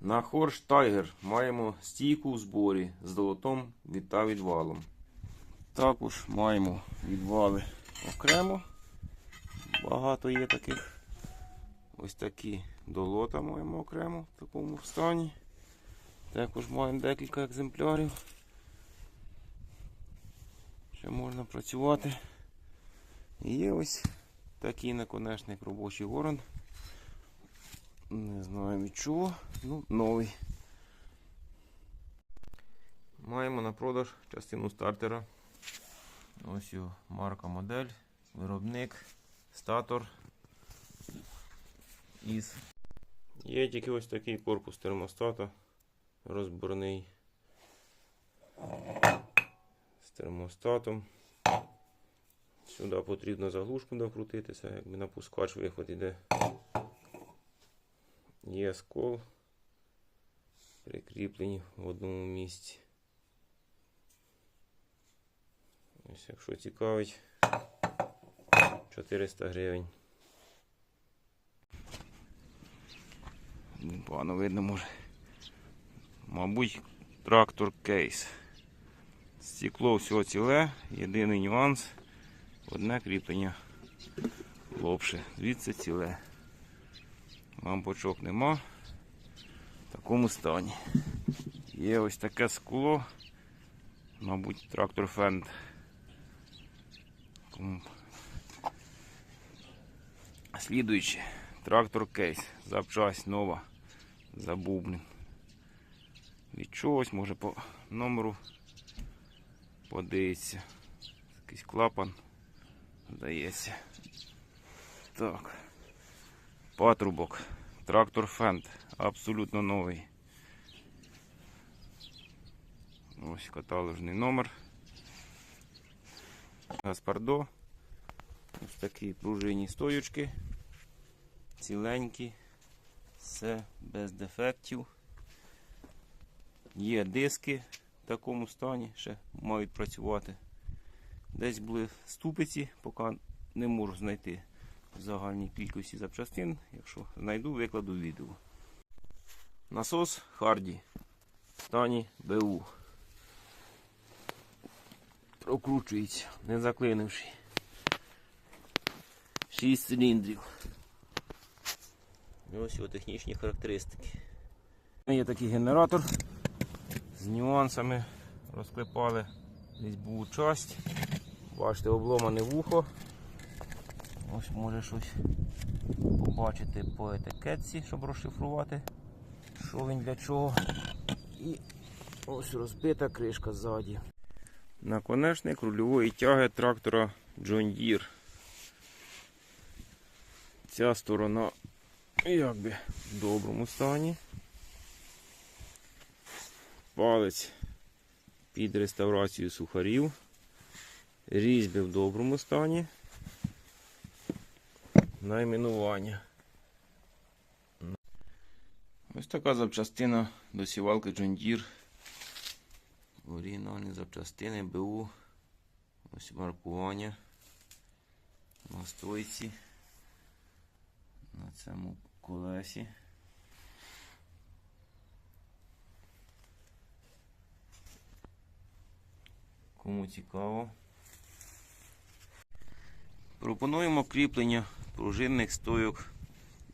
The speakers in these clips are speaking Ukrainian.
На Хорш Тайгер маємо стійку в зборі з долотом та відвалом. Також маємо відвали окремо. Багато є таких. Ось такі долота маємо окремо в такому стані. Також маємо декілька екземплярів. Ще можна працювати. І є ось такий наконечник робочий ворон. Не знаю від чого. Ну, новий. Маємо на продаж частину стартера. Ось його марка модель, виробник, статор. Із. Є тільки ось такий корпус термостата розборний з термостатом. Сюди потрібно заглушку докрутитися, якби напускач виход іде. Є скол прикріплені в одному місці. Ось, якщо цікавить, 400 гривень. Погано видно може. Мабуть, трактор кейс. Стекло все ціле, єдиний нюанс. Одне кріплення лопше. Звідси ціле. Лампочок нема. В такому стані. Є ось таке скло. Мабуть, трактор фенд. Слідуючи, трактор кейс. Запчасть нова. Забув, блін. Від чогось, може по номеру подивиться. Якийсь клапан. Здається. Так. Патрубок. Трактор Фенд. Абсолютно новий. Ось каталожний номер. Гаспардо. Ось такі пружинні стоючки. Ціленькі. Все без дефектів. Є диски в такому стані, ще мають працювати. Десь були ступиці, поки не можу знайти загальній кількості запчастин. Якщо знайду, викладу відео. Насос Харді стані БУ. Прокручується, не заклинивши. 6 циліндрів. Ось його технічні характеристики. Є такий генератор з нюансами розклепали. Десь часть. Бачите, обломане вухо. Ось може щось побачити по етикетці, щоб розшифрувати, що він для чого. І ось розбита кришка ззаді. Наконечник рульової тяги трактора John Deere. Ця сторона якби в доброму стані. Палець під реставрацію сухарів. Різьби в доброму стані. Найменування. Ось така запчастина до сівалки John Deere. Оригінальні запчастини БУ. Ось маркування. На стойці. На цьому колесі. Кому цікаво. Пропонуємо кріплення пружинних стойок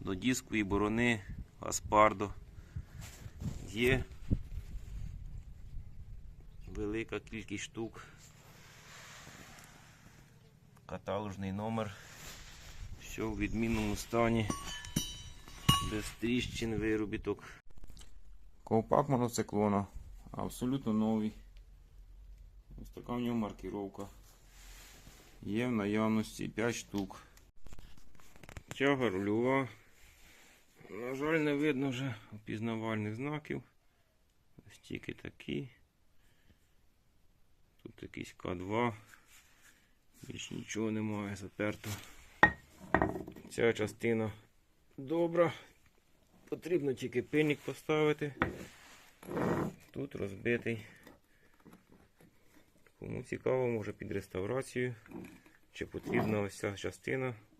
до дискової борони Аспардо. Є велика кількість штук. Каталожний номер. Все в відмінному стані. Без тріщин виробіток. Ковпак моноциклона. Абсолютно новий. Ось така в нього маркіровка. Є в наявності 5 штук. Тяга рульова. На жаль, не видно вже опізнавальних знаків. Ось тільки такі. Тут якийсь К2. Більш нічого немає затерто. Ця частина добра. Потрібно тільки пильник поставити. Тут розбитий. Кому цікаво, може під реставрацію. Чи потрібна ось ця частина